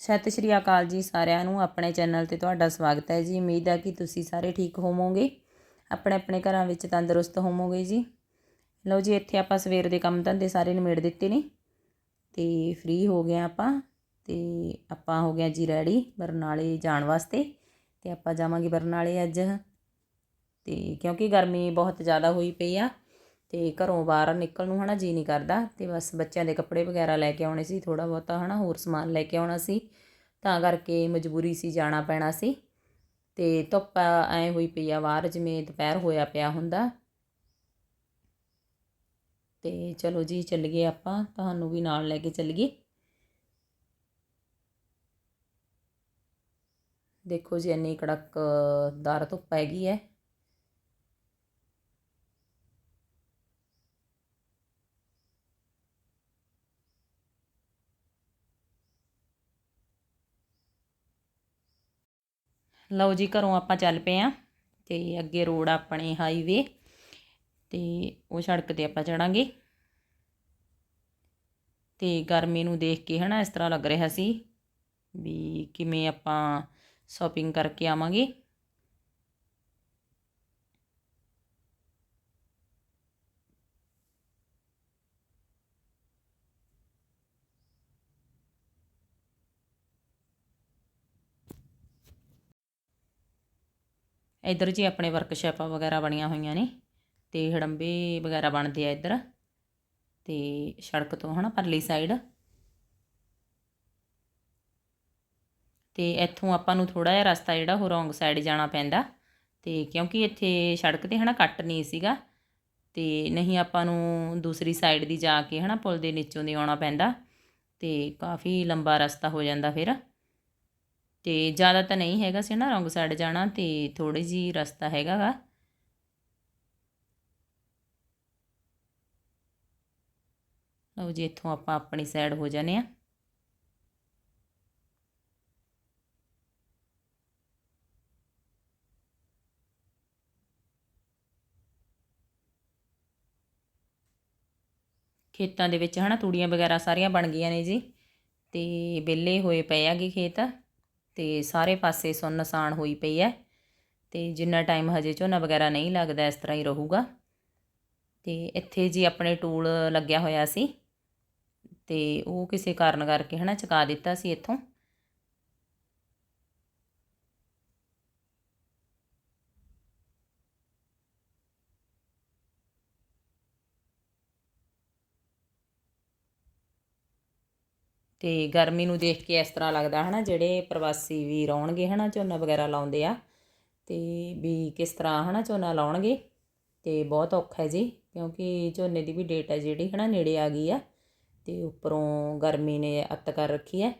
ਸਤਿ ਸ਼੍ਰੀ ਅਕਾਲ ਜੀ ਸਾਰਿਆਂ ਨੂੰ। ਆਪਣੇ ਚੈਨਲ ਤੇ ਤੁਹਾਡਾ ਸਵਾਗਤ ਹੈ ਜੀ। ਉਮੀਦ ਹੈ ਕਿ ਤੁਸੀਂ ਸਾਰੇ ਠੀਕ ਹੋਵੋਗੇ। ਆਪਣੇ ਆਪਣੇ ਘਰਾਂ ਵਿੱਚ ਤੰਦਰੁਸਤ ਹੋਵੋਗੇ ਜੀ। ਲਓ ਜੀ, ਇੱਥੇ ਆਪਾਂ ਸਵੇਰ ਦੇ ਕੰਮ ਧੰਦੇ ਸਾਰੇ ਨਿਮੇੜ ਦਿੱਤੇ ਨੇ। ਤੇ ਫ੍ਰੀ ਹੋ ਗਏ ਆਪਾਂ ਤੇ ਆਪਾਂ ਹੋ ਗਏ ਜੀ ਰੈਡੀ ਬਰਨਾਲੇ ਜਾਣ ਵਾਸਤੇ। ਤੇ ਆਪਾਂ ਜਾਵਾਂਗੇ ਬਰਨਾਲੇ ਅੱਜ। ਤੇ ਕਿਉਂਕਿ ਗਰਮੀ ਬਹੁਤ ਜ਼ਿਆਦਾ ਹੋਈ ਪਈ ਆ ਤੇ ਘਰੋਂ ਬਾਹਰ ਨਿਕਲ ਨੂੰ ਹਨਾ ਜੀ ਨਹੀਂ ਕਰਦਾ ਤੇ ਬਸ ਬੱਚਿਆਂ ਦੇ ਕੱਪੜੇ ਵਗੈਰਾ ਲੈ ਕੇ ਆਉਣੇ ਸੀ ਥੋੜਾ ਬਹੁਤਾ ਹਨਾ ਹੋਰ ਸਮਾਨ ਲੈ ਕੇ ਆਉਣਾ ਸੀ। ਤਾਂ ਕਰਕੇ ਮਜਬੂਰੀ ਸੀ ਜਾਣਾ ਪੈਣਾ ਸੀ ਤੇ ਧੁੱਪ ਐ ਹੋਈ ਪਈ ਆ ਬਾਹਰ ਜਿਵੇਂ ਦੁਪਹਿਰ ਹੋਇਆ ਪਿਆ ਹੁੰਦਾ। ਤੇ ਚਲੋ ਜੀ ਚੱਲ ਗਏ ਆਪਾਂ, ਤੁਹਾਨੂੰ ਵੀ ਨਾਲ ਲੈ ਕੇ ਚੱਲ ਗਏ ਦੇਖੋ ਜੀ ਇੰਨੀ ਕੜਕਦਾਰ ਧੁੱਪ ਹੈਗੀ ਹੈ ਲਓ ਜੀ, ਘਰੋਂ ਆਪਾਂ ਚੱਲ ਪਏ ਆ ਤੇ ਅੱਗੇ ਰੋਡ ਆਪਣੇ ਹਾਈਵੇ ਤੇ ਉਹ ਸੜਕ ਤੇ ਆਪਾਂ ਚੜਾਂਗੇ। ਤੇ ਗਰਮੀ ਨੂੰ ਦੇਖ ਕੇ ਹਨਾ ਇਸ ਤਰ੍ਹਾਂ ਲੱਗ ਰਿਹਾ ਸੀ ਵੀ ਕਿਵੇਂ ਆਪਾਂ ਸ਼ਾਪਿੰਗ ਕਰਕੇ ਆਵਾਂਗੇ। ਇੱਧਰ ਜੀ ਆਪਣੇ ਵਰਕਸ਼ਾਪਾਂ ਵਗੈਰਾ ਬਣੀਆਂ ਹੋਈਆਂ ਨੇ ਤੇ ਹੜੰਬੇ ਵਗੈਰਾ ਬਣਦੇ ਆ ਇੱਧਰ ਤੇ ਸੜਕ ਤੋਂ ਹਨਾ ਪਰਲੀ ਸਾਈਡ ਤੇ ਇੱਥੋਂ ਆਪਾਂ ਨੂੰ ਥੋੜਾ ਜਿਹਾ ਰਸਤਾ ਜਿਹੜਾ ਉਹ ਰੋਂਗ ਸਾਈਡ ਜਾਣਾ ਪੈਂਦਾ ਤੇ ਕਿਉਂਕਿ ਇੱਥੇ ਸੜਕ ਤੇ ਹਨਾ ਕੱਟ ਨਹੀਂ ਸੀਗਾ ਤੇ ਨਹੀਂ ਆਪਾਂ ਨੂੰ ਦੂਸਰੀ ਸਾਈਡ ਦੀ ਜਾ ਕੇ ਹਨਾ ਪੁਲ ਦੇ ਨੀਚੋਂ ਦੀ ਆਉਣਾ ਪੈਂਦਾ ਤੇ ਕਾਫੀ ਲੰਬਾ ਰਸਤਾ ਹੋ ਜਾਂਦਾ ਫਿਰ। ਤੇ ਜ਼ਿਆਦਾ ਤਾਂ ਨਹੀਂ ਹੈਗਾ ਸੀ ਨਾ ਰੋਂਗ ਸਾਈਡ ਜਾਣਾ ਤੇ ਥੋੜੀ ਜੀ ਰਸਤਾ ਹੈਗਾਗਾ ਲਓ ਜੀ, ਇੱਥੋਂ ਆਪਾਂ ਆਪਣੀ ਸਾਈਡ ਹੋ ਜਾਣੇ ਆ ਖੇਤਾਂ ਦੇ ਵਿੱਚ ਹਨਾ ਤੂੜੀਆਂ ਵਗੈਰਾ ਸਾਰੀਆਂ ਬਣ ਗਈਆਂ ਨੇ ਜੀ। ਤੇ ਵਿਹਲੇ ਹੋਏ ਪਏ ਆਗੇ ਖੇਤ। ਤੇ ਸਾਰੇ ਪਾਸੇ ਸੁੰਨਸਾਨ ਹੋਈ ਪਈ ਹੈ ਤੇ ਜਿੰਨਾ ਟਾਈਮ ਹਜੇ ਝੋਨਾ ਵਗੈਰਾ ਨਹੀਂ ਲੱਗਦਾ ਇਸ ਤਰ੍ਹਾਂ ਹੀ ਰਹੂਗਾ। ਤੇ ਇੱਥੇ ਜੀ ਆਪਣੇ ਟੂਲ ਲੱਗਿਆ ਹੋਇਆ ਸੀ ਤੇ ਉਹ ਕਿਸੇ ਕਾਰਨ ਕਰਕੇ ਹਨਾ ਚੁਕਾ ਦਿੱਤਾ ਸੀ ਇੱਥੋਂ। ਤੇ ਗਰਮੀ ਨੂੰ ਦੇਖ ਕੇ ਇਸ ਤਰ੍ਹਾਂ ਲੱਗਦਾ ਹਨਾ, ਜਿਹੜੇ ਪ੍ਰਵਾਸੀ ਵੀ ਰੌਣਗੇ ਹਨਾ, ਝੋਨਾ ਵਗੈਰਾ ਲਾਉਂਦੇ ਆ, ਤੇ ਵੀ ਕਿਸ ਤਰ੍ਹਾਂ ਹਨਾ ਝੋਨਾ ਲਾਉਣਗੇ, ਤੇ ਬਹੁਤ ਔਖਾ ਹੈ ਜੀ, ਕਿਉਂਕਿ ਝੋਨੇ ਦੀ ਵੀ ਡੇਟ ਹੈ ਜਿਹੜੀ ਹਨਾ, ਨੇੜੇ ਆ ਗਈ ਆ, ਤੇ ਉੱਪਰੋਂ ਗਰਮੀ ਨੇ ਅੱਤ ਕਰ ਰੱਖੀ ਹੈ।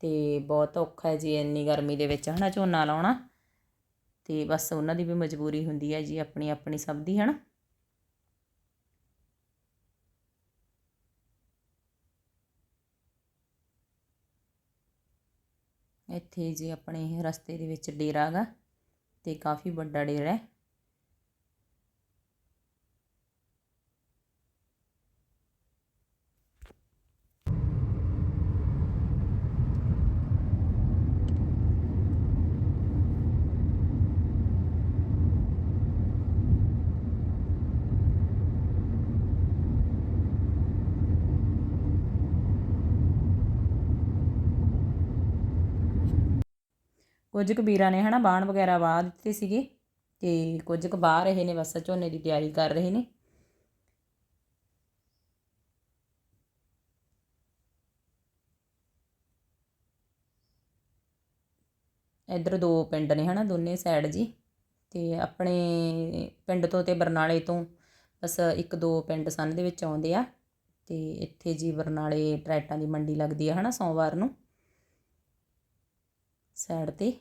ਤੇ ਬਹੁਤ ਔਖਾ ਹੈ ਜੀ ਇੰਨੀ ਗਰਮੀ ਦੇ ਵਿੱਚ ਹਨਾ ਝੋਨਾ ਲਾਉਣਾ, ਤੇ ਬਸ ਉਹਨਾਂ ਦੀ ਵੀ ਮਜਬੂਰੀ ਹੁੰਦੀ ਹੈ ਜੀ ਆਪਣੀ ਆਪਣੀ ਸਭ ਦੀ ਹਨਾ। ਇੱਥੇ ਜੀ ਆਪਣੇ ਰਸਤੇ ਦੇ ਵਿੱਚ ਡੇਰਾ ਗਾ ਅਤੇ ਕਾਫੀ ਵੱਡਾ ਡੇਰਾ ਹੈ। ਕੁਝ ਕੁ ਵੀਰਾਂ ਨੇ ਹਨਾ ਬਾਣ ਵਗੈਰਾ ਵਾਹ ਦਿੱਤੇ ਸੀਗੇ ਤੇ ਕੁਝ ਕੁ ਬਾਹ ਰਹੇ ਨੇ, ਬਸ ਝੋਨੇ ਦੀ ਤਿਆਰੀ ਕਰ ਰਹੇ ਨੇ। ਇੱਧਰ ਦੋ ਪਿੰਡ ਨੇ ਹਨਾ, ਦੋਨੇ ਸਾਈਡ ਜੀ ਤੇ ਆਪਣੇ ਪਿੰਡ ਤੋਂ ਤੇ ਬਰਨਾਲੇ ਤੋਂ ਬਸ ਇੱਕ ਦੋ ਪਿੰਡ ਸਨ ਦੇ ਵਿੱਚ ਆਉਂਦੇ ਆ ਤੇ ਇੱਥੇ ਜੀ ਬਰਨਾਲੇ ਟਰੈਟਾਂ ਦੀ ਮੰਡੀ ਲੱਗਦੀ ਆ ਹਨਾ ਸੋਮਵਾਰ ਨੂੰ। ਸਾਈਡ ਤੇ।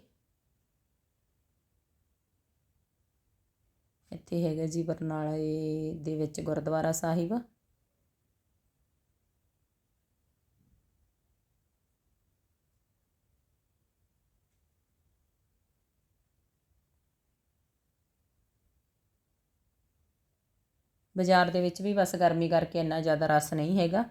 ਇੱਥੇ ਹੈਗਾ ਜੀ ਬਰਨਾਲੇ ਦੇ ਵਿੱਚ ਗੁਰਦੁਆਰਾ ਸਾਹਿਬ। ਬਾਜ਼ਾਰ ਦੇ ਵਿੱਚ ਵੀ ਬਸ ਗਰਮੀ ਕਰਕੇ ਇੰਨਾ ਜ਼ਿਆਦਾ ਰਸ ਨਹੀਂ ਹੈਗਾ।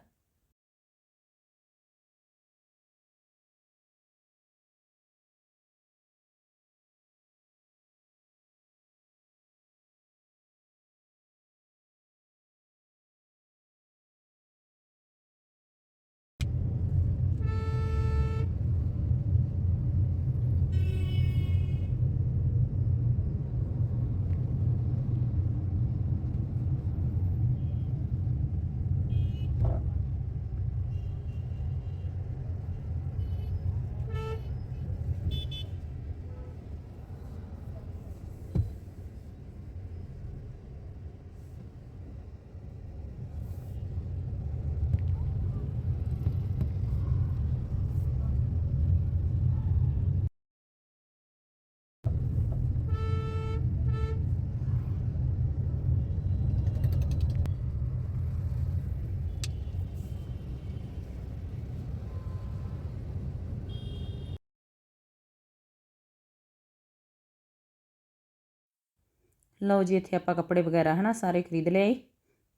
ਲਓ ਜੀ, ਇੱਥੇ ਆਪਾਂ ਕੱਪੜੇ ਵਗੈਰਾ ਹਨਾ ਸਾਰੇ ਖਰੀਦ ਲਿਆਏ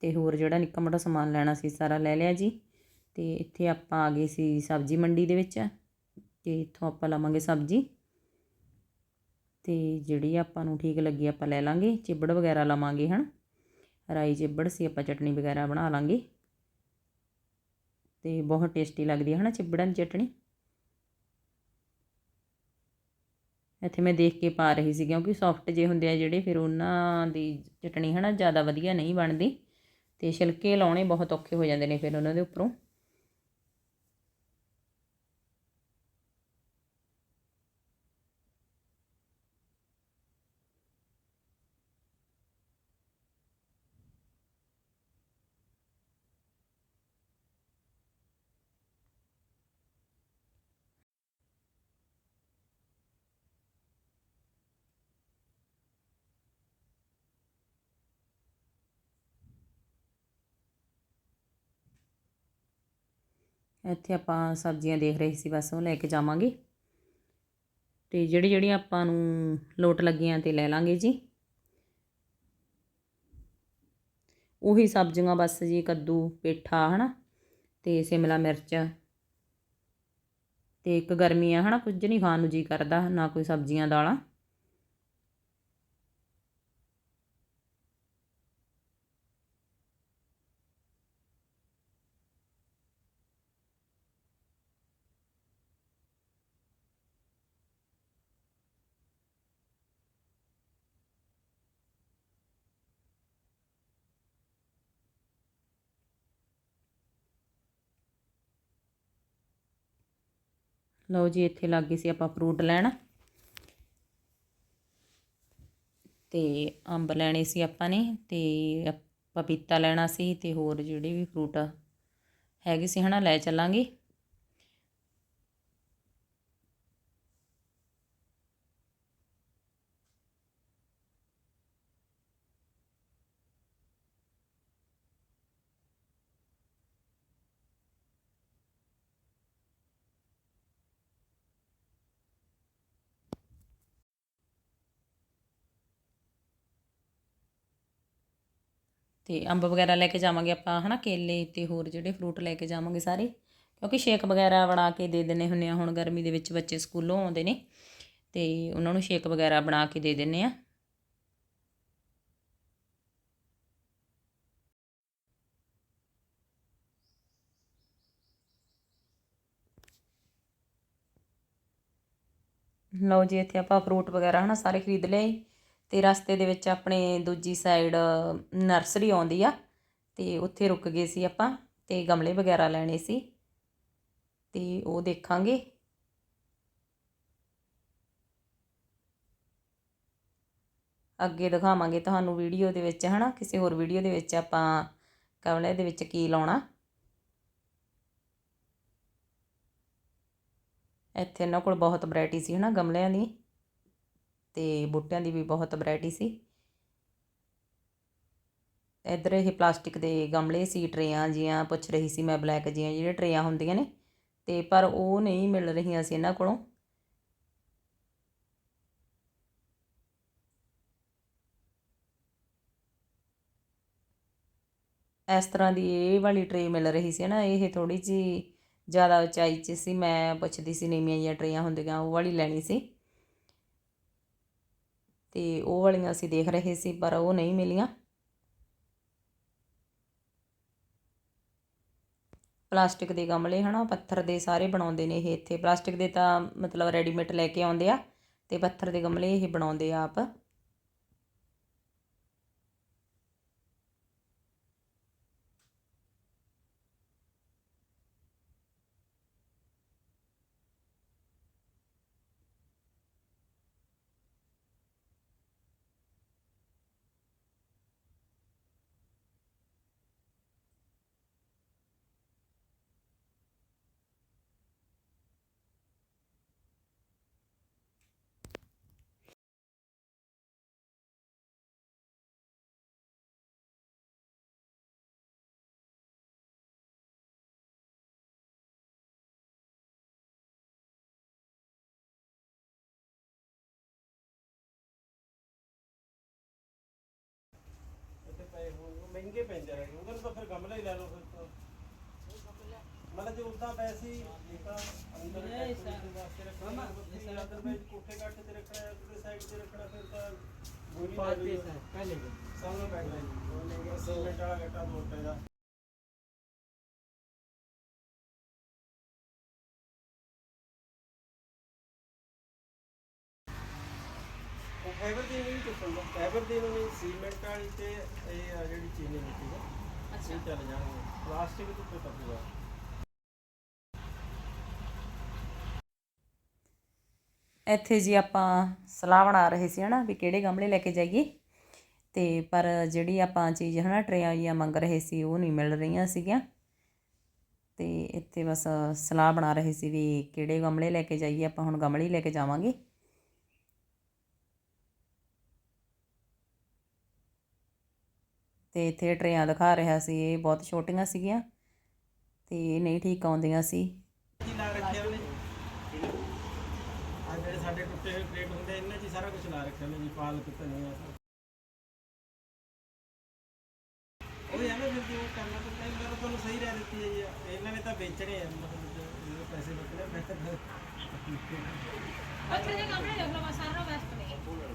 ਤੇ ਹੋਰ ਜਿਹੜਾ ਨਿੱਕਾ ਮੋਟਾ ਸਮਾਨ ਲੈਣਾ ਸੀ ਸਾਰਾ ਲੈ ਲਿਆ ਜੀ। ਤੇ ਇੱਥੇ ਆਪਾਂ ਆ ਗਏ ਸੀ ਸਬਜ਼ੀ ਮੰਡੀ ਦੇ ਵਿੱਚ ਤੇ ਇੱਥੋਂ ਆਪਾਂ ਲਵਾਂਗੇ ਸਬਜ਼ੀ। ਤੇ ਜਿਹੜੀ ਆਪਾਂ ਨੂੰ ਠੀਕ ਲੱਗੀ ਆਪਾਂ ਲੈ ਲਾਂਗੇ, ਚਿੱਬੜ ਵਗੈਰਾ ਲਵਾਂਗੇ ਹਨ। ਰਾਈ ਚਿੱਬੜ ਸੀ, ਆਪਾਂ ਚਟਨੀ ਵਗੈਰਾ ਬਣਾ ਲਾਂਗੇ। ਤੇ ਬਹੁਤ ਟੇਸਟੀ ਲੱਗਦੀ ਹੈ ਹਨਾ ਚਿੱਬੜਾਂ ਦੀ ਚਟਣੀ ਇੱਥੇ ਮੈਂ ਦੇਖ ਕੇ ਪਾ ਰਹੀ ਸੀ ਕਿਉਂਕਿ ਸੌਫਟ ਜੇ ਹੁੰਦੇ ਆ ਜਿਹੜੇ, ਫਿਰ ਉਹਨਾਂ ਦੀ ਚਟਣੀ ਹਨਾ ਜ਼ਿਆਦਾ ਵਧੀਆ ਨਹੀਂ ਬਣਦੀ ਤੇ ਛਿਲਕੇ ਲਾਉਣੇ ਬਹੁਤ ਔਖੇ ਹੋ ਜਾਂਦੇ ਨੇ ਫਿਰ ਉਹਨਾਂ ਦੇ ਉੱਪਰੋਂ। ਇੱਥੇ ਆਪਾਂ ਸਬਜ਼ੀਆਂ ਦੇਖ ਰਹੇ ਸੀ, ਬਸ ਉਹ ਲੈ ਕੇ ਜਾਵਾਂਗੇ। ਤੇ ਜਿਹੜੀ ਜਿਹੜੀਆਂ ਆਪਾਂ ਨੂੰ ਲੋਟ ਲੱਗੀਆਂ ਤੇ ਲੈ ਲਾਂਗੇ ਜੀ। ਉਹੀ ਸਬਜ਼ੀਆਂ ਬਸ ਜੀ, ਕੱਦੂ, ਪੇਠਾ, ਹਨਾ, ਤੇ ਸਿਮਲਾ ਮਿਰਚ, ਤੇ ਇੱਕ ਗਰਮੀ ਆ ਹਨਾ, ਕੁਝ ਨਹੀਂ ਖਾਣ ਨੂੰ ਜੀ ਕਰਦਾ, ਨਾ ਕੋਈ ਸਬਜ਼ੀਆਂ, ਦਾਲਾਂ। ਲਓ ਜੀ, ਇੱਥੇ ਲੱਗ ਗਏ ਸੀ ਆਪਾਂ ਫਰੂਟ ਲੈਣ। ਤੇ ਅੰਬ ਲੈਣੇ ਸੀ ਆਪਾਂ ਨੇ, ਤੇ ਪਪੀਤਾ ਲੈਣਾ ਸੀ, ਤੇ ਹੋਰ ਜਿਹੜੇ ਵੀ ਫਰੂਟ ਹੈਗੇ ਸੀ ਹਨਾ, ਲੈ ਚੱਲਾਂਗੇ। ਤੇ ਅੰਬ ਵਗੈਰਾ ਲੈ ਕੇ ਜਾਵਾਂਗੇ ਆਪਾਂ, ਹਨਾ, ਕੇਲੇ ਤੇ ਹੋਰ ਜਿਹੜੇ ਫਰੂਟ ਲੈ ਕੇ ਜਾਵਾਂਗੇ ਸਾਰੇ, ਕਿਉਂਕਿ ਸ਼ੇਕ ਵਗੈਰਾ ਬਣਾ ਕੇ ਦੇ ਦਿੰਨੇ ਹੁੰਨੇ ਆ, ਹੁਣ ਗਰਮੀ ਦੇ ਵਿੱਚ ਬੱਚੇ ਸਕੂਲੋਂ ਆਉਂਦੇ ਨੇ, ਤੇ ਉਹਨਾਂ ਨੂੰ ਸ਼ੇਕ ਵਗੈਰਾ ਬਣਾ ਕੇ ਦੇ ਦਿੰਨੇ ਆ। ਲਓ ਜੀ, ਇੱਥੇ ਆਪਾਂ ਫਰੂਟ ਵਗੈਰਾ, ਹਨਾ, ਸਾਰੇ ਖਰੀਦ ਲਏ। ਅਤੇ ਰਸਤੇ ਦੇ ਵਿੱਚ ਆਪਣੇ ਦੂਜੀ ਸਾਈਡ ਨਰਸਰੀ ਆਉਂਦੀ ਆ ਅਤੇ ਉੱਥੇ ਰੁਕ ਗਏ ਸੀ ਆਪਾਂ ਅਤੇ ਗਮਲੇ ਵਗੈਰਾ ਲੈਣੇ ਸੀ ਅਤੇ ਉਹ ਦੇਖਾਂਗੇ। ਅੱਗੇ ਦਿਖਾਵਾਂਗੇ ਤੁਹਾਨੂੰ ਵੀਡੀਓ ਦੇ ਵਿੱਚ, ਹਨਾ? ਕਿਸੇ ਹੋਰ ਵੀਡੀਓ ਦੇ ਵਿੱਚ ਆਪਾਂ ਗਮਲੇ ਦੇ ਵਿੱਚ ਕੀ ਲਾਉਣਾ। ਇੱਥੇ ਇਹਨਾਂ ਕੋਲ ਬਹੁਤ ਵੈਰਾਈਟੀ ਸੀ, ਹਨਾ, ਗਮਲਿਆਂ ਦੀ। ਤੇ ਬੂਟਿਆਂ ਦੀ ਵੀ ਬਹੁਤ ਵੈਰਾਈਟੀ ਸੀ। ਇੱਧਰ ਇਹ ਪਲਾਸਟਿਕ ਦੇ ਗਮਲੇ ਸੀ, ਟਰੇਆਂ ਜੀਆਂ, ਪੁੱਛ ਰਹੀ ਸੀ ਮੈਂ ਬਲੈਕ ਜੀਆਂ ਜਿਹੜੇ ਟਰੇਆਂ ਹੁੰਦੀਆਂ ਨੇ। ਤੇ ਪਰ ਉਹ ਨਹੀਂ ਮਿਲ ਰਹੀਆਂ ਸੀ ਇਹਨਾਂ ਕੋਲੋਂ। ਇਸ ਤਰ੍ਹਾਂ ਦੀ ਇਹ ਵਾਲੀ ਟਰੇ ਮਿਲ ਰਹੀ ਸੀ ਨਾ, ਇਹ ਥੋੜੀ ਜੀ ਜ਼ਿਆਦਾ ਉਚਾਈ 'ਚ ਸੀ। ਮੈਂ ਪੁੱਛਦੀ ਸੀ ਨੀਵੀਆਂ ਜਿਹੀਆਂ ਟਰੇਆਂ ਹੁੰਦੀਆਂ, ਉਹ ਵਾਲੀ ਲੈਣੀ ਸੀ। ਤੇ ਉਹ ਵਾਲੀਆਂ ਅਸੀਂ ਦੇਖ ਰਹੇ ਸੀ, ਪਰ ਉਹ ਨਹੀਂ ਮਿਲੀਆਂ। ਪਲਾਸਟਿਕ ਦੇ ਗਮਲੇ, ਹਨਾ, ਪੱਥਰ ਦੇ ਸਾਰੇ ਬਣਾਉਂਦੇ ਨੇ ਇਹ ਇੱਥੇ। ਪਲਾਸਟਿਕ ਦੇ ਤਾਂ ਮਤਲਬ ਰੈਡੀਮੇਡ ਲੈ ਕੇ ਆਉਂਦੇ ਆ, ਤੇ ਪੱਥਰ ਦੇ ਗਮਲੇ ਇਹ ਬਣਾਉਂਦੇ ਆ ਆਪ। ਹੀ ਲੈ ਲਓ ਫਿਰ ਤਾਂ। ਮਤਲਬ ਜੇ ਉਦਾਂ ਪੈਸੇ ਜੇਕਰ ਅੰਦਰ ਇਹ ਸਾਰਾ ਵਾਸਤੇ ਰੱਖਣਾ ਹੈ ਅਦਰਵਾਈਜ਼ ਕੋਠੇ ਕੱਟ ਤੇ ਰੱਖਣਾ ਹੈ ਤੇ ਸਾਈਡ ਤੇ ਰੱਖਣਾ ਫਿਰ ਤਾਂ ਗੋਲੀ ਮਾਰ ਦੇ ਪਹਿਲੇ ਸਾਹਮਣੇ ਬੈਠ ਲੈ ਉਹ ਲੈ ਗਿਆ ਸੀਮੈਂਟ ਵਾਲਾ ਗੱਟਾ ਮੋਟੇ ਦਾ ਫਾਈਬਰ ਦੀ ਨਹੀਂ ਚੁੱਕਣ ਦਾ ਫਾਈਬਰ ਦੀ ਨਹੀਂ ਸੀਮੈਂਟ ਵਾਲੀ ਤੇ ਇਹ ਜਿਹੜੀ ਚੀਨੀ ਮਿੱਟੀ ਹੈ। ਅੱਛਾ। ਚੱਲ ਜਾਣਗੇ। ਪਲਾਸਟਿਕ ਤੋਂ ਕੋਈ ਤੱਪੂਗਾ ਇੱਥੇ ਜੀ ਆਪਾਂ ਸਲਾਹ ਬਣਾ ਰਹੇ ਸੀ ਹਨਾ ਵੀ ਕਿਹੜੇ ਗਮਲੇ ਲੈ ਕੇ ਜਾਈਏ। ਤੇ ਪਰ ਜਿਹੜੀ ਆਪਾਂ ਚੀਜ਼ ਹਨਾ ਟਰੇਆਂ ਜਾਂ ਮੰਗ ਰਹੇ ਸੀ ਉਹ ਨਹੀਂ ਮਿਲ ਰਹੀਆਂ ਸੀਗੀਆਂ। ਤੇ ਇੱਥੇ ਬਸ ਸਲਾਹ ਬਣਾ ਰਹੇ ਸੀ ਵੀ ਕਿਹੜੇ ਗਮਲੇ ਲੈ ਕੇ ਜਾਈਏ ਆਪਾਂ ਹੁਣ ਗਮਲੇ ਹੀ ਲੈ ਕੇ ਜਾਵਾਂਗੇ। ਤੇ ਇੱਥੇ ਟਰੇਆਂ ਦਿਖਾ ਰਿਹਾ ਸੀ ਇਹ ਬਹੁਤ ਛੋਟੀਆਂ ਸੀਗੀਆਂ ਤੇ ਇਹ ਨਹੀਂ ਠੀਕ ਆਉਂਦੀਆਂ ਸੀ। ਕੀ ਲਾ ਰੱਖਿਆ ਉਹਨੇ? ਆ ਜਿਹੜੇ ਸਾਡੇ ਟੁੱਟੇ ਹੋਏ ਪਲੇਟ ਹੁੰਦੇ ਇਹਨਾਂ 'ਚ ਹੀ ਸਾਰਾ ਕੁਝ ਲਾ ਰੱਖਿਆ ਉਹਨੇ ਜੀ ਪਾਲਕ ਧਨੀਆ ਸਭ ਉਹ ਯਾਰ ਫਿਰ ਜੋ ਕਰਨਾ ਤਾਂ ਤੁਹਾਨੂੰ ਸਹੀ ਰਹਿ ਦਿੱਤੀ ਹੈ ਜੀ। ਇਹਨਾਂ ਨੇ ਤਾਂ ਵੇਚਣੇ ਆ ਮਤਲਬ ਜਿਹੜੇ ਪੈਸੇ ਬਚਣੇ ਮੈਂ ਤਾਂ ਅੱਛਾ ਜੇ ਕਮਰੇ ਦੇਖ ਲਓ ਬਸ ਸਾਰਾ ਵੈਸਟ ਨੇ ਮੰਨ ਲਓ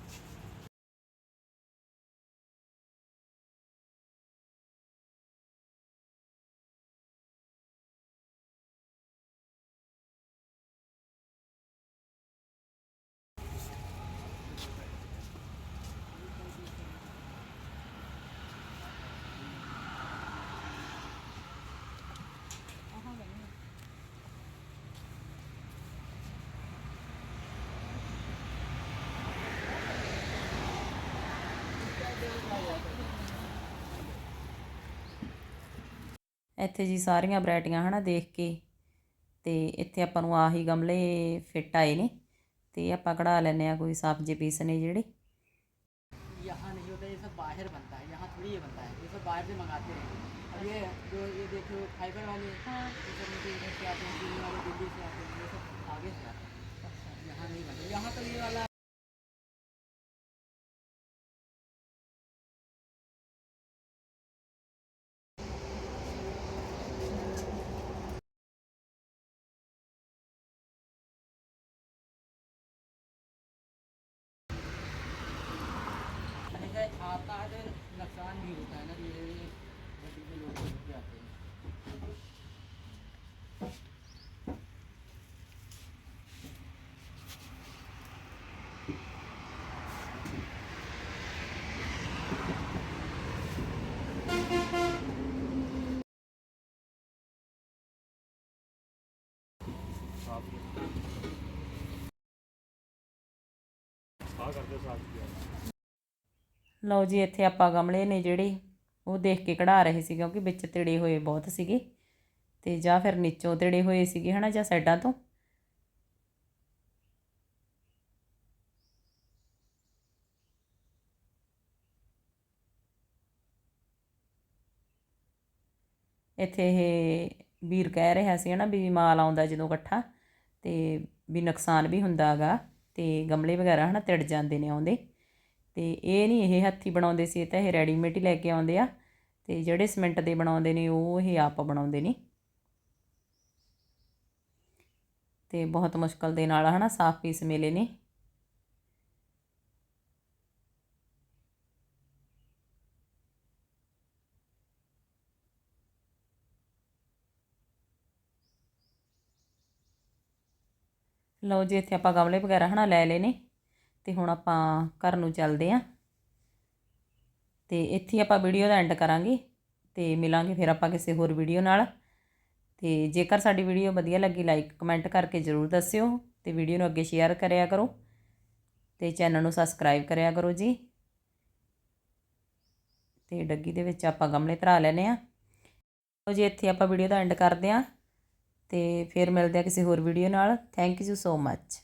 ਇੱਥੇ ਜੀ ਸਾਰੀਆਂ ਵੈਰਾਈਟੀਆਂ ਹਨਾ ਦੇਖ ਕੇ ਤੇ ਇੱਥੇ ਆਪਾਂ ਨੂੰ ਆਹੀ ਗਮਲੇ ਫਿੱਟ ਆਏ ਨੇ ਤੇ ਆਪਾਂ ਕਢਾ ਲੈਨੇ ਆ ਕੋਈ ਸਾਫ ਜਿਹੇ ਪੀਸ ਨੇ ਜਿਹੜੇ यहाँ नहीं होता ये सब बाहर बनता है यहाँ थोड़ी ये बनता है ये सब बाहर से मंगाते हैं और ये जो ये देखो फाइबर वाले हाँ ये सब मुझे इधर से आते हैं दिल्ली वाले दिल्ली से आते हैं ये सब आगे से आते हैं यहाँ नहीं बनता यहाँ तो ये वाला नुकसान भी होता है ना ये गड्डी के लोग होते आते हैं ਲਓ ਜੀ, ਇੱਥੇ ਆਪਾਂ ਗਮਲੇ ਨੇ ਜਿਹੜੇ ਉਹ ਦੇਖ ਕੇ ਕਢਾ ਰਹੇ ਸੀ, ਕਿਉਂਕਿ ਵਿੱਚ ਤਿੜੇ ਹੋਏ ਬਹੁਤ ਸੀਗੇ। ਤੇ ਜਾਂ ਫਿਰ ਨੀਚੋਂ ਤਿੜੇ ਹੋਏ ਸੀਗੇ, ਹਨਾ, ਜਾਂ ਸਾਈਡਾਂ ਤੋਂ। ਇੱਥੇ ਇਹ ਵੀਰ ਕਹਿ ਰਿਹਾ ਸੀ, ਹਨਾ, ਵੀ ਮਾਲ ਆਉਂਦਾ ਜਦੋਂ ਇਕੱਠਾ, ਤੇ ਵੀ ਨੁਕਸਾਨ ਵੀ ਹੁੰਦਾ ਹੈਗਾ ਤੇ ਗਮਲੇ ਵਗੈਰਾ, ਹਨਾ, ਤਿੜ ਜਾਂਦੇ ਨੇ ਆਉਂਦੇ। ਤੇ ਇਹ ਨਹੀਂ ਇਹ ਹੱਥੀ ਬਣਾਉਂਦੇ ਸੀ, ਇਹ ਤਾਂ ਇਹ ਰੈਡੀਮੇਡ ਹੀ ਲੈ ਕੇ ਆਉਂਦੇ ਆ। ਤੇ ਜਿਹੜੇ ਸਿਮੈਂਟ ਦੇ ਬਣਾਉਂਦੇ ਨੇ, ਉਹ ਇਹ ਆਪ ਬਣਾਉਂਦੇ ਨੇ। ਤੇ ਬਹੁਤ ਮੁਸ਼ਕਲ ਦੇ ਨਾਲ ਹਨਾ, ਸਾਫ਼ ਪੀਸ ਮਿਲੇ ਨੇ। ਲਓ ਜੀ, ਇੱਥੇ ਆਪਾਂ ਗਮਲੇ ਵਗੈਰਾ ਹਨਾ ਲੈ ਲਏ ਨੇ। ਤੇ ਹੁਣ ਆਪਾਂ ਘਰ ਨੂੰ ਚੱਲਦੇ ਆਂ। ਤੇ ਇੱਥੇ ਆਪਾਂ ਵੀਡੀਓ ਦਾ ਐਂਡ ਕਰਾਂਗੇ ਤੇ ਮਿਲਾਂਗੇ ਫਿਰ ਆਪਾਂ ਕਿਸੇ ਹੋਰ ਵੀਡੀਓ ਨਾਲ। ਤੇ ਜੇਕਰ ਸਾਡੀ ਵੀਡੀਓ ਵਧੀਆ ਲੱਗੀ ਲਾਈਕ ਕਮੈਂਟ ਕਰਕੇ ਜ਼ਰੂਰ ਦੱਸਿਓ ਤੇ ਵੀਡੀਓ ਨੂੰ ਅੱਗੇ ਸ਼ੇਅਰ ਕਰਿਆ ਕਰੋ ਤੇ ਚੈਨਲ ਨੂੰ ਸਬਸਕ੍ਰਾਈਬ ਕਰਿਆ ਕਰੋ ਜੀ। ਤੇ ਡੱਗੀ ਦੇ ਵਿੱਚ ਆਪਾਂ ਗਮਲੇ ਧਰਾ ਲੈਨੇ ਆ। ਲਓ ਜੀ, ਇੱਥੇ ਆਪਾਂ ਵੀਡੀਓ ਦਾ ਐਂਡ ਕਰਦੇ ਆਂ ਤੇ ਫਿਰ ਮਿਲਦੇ ਆ ਕਿਸੇ ਹੋਰ ਵੀਡੀਓ ਨਾਲ। Thank you so much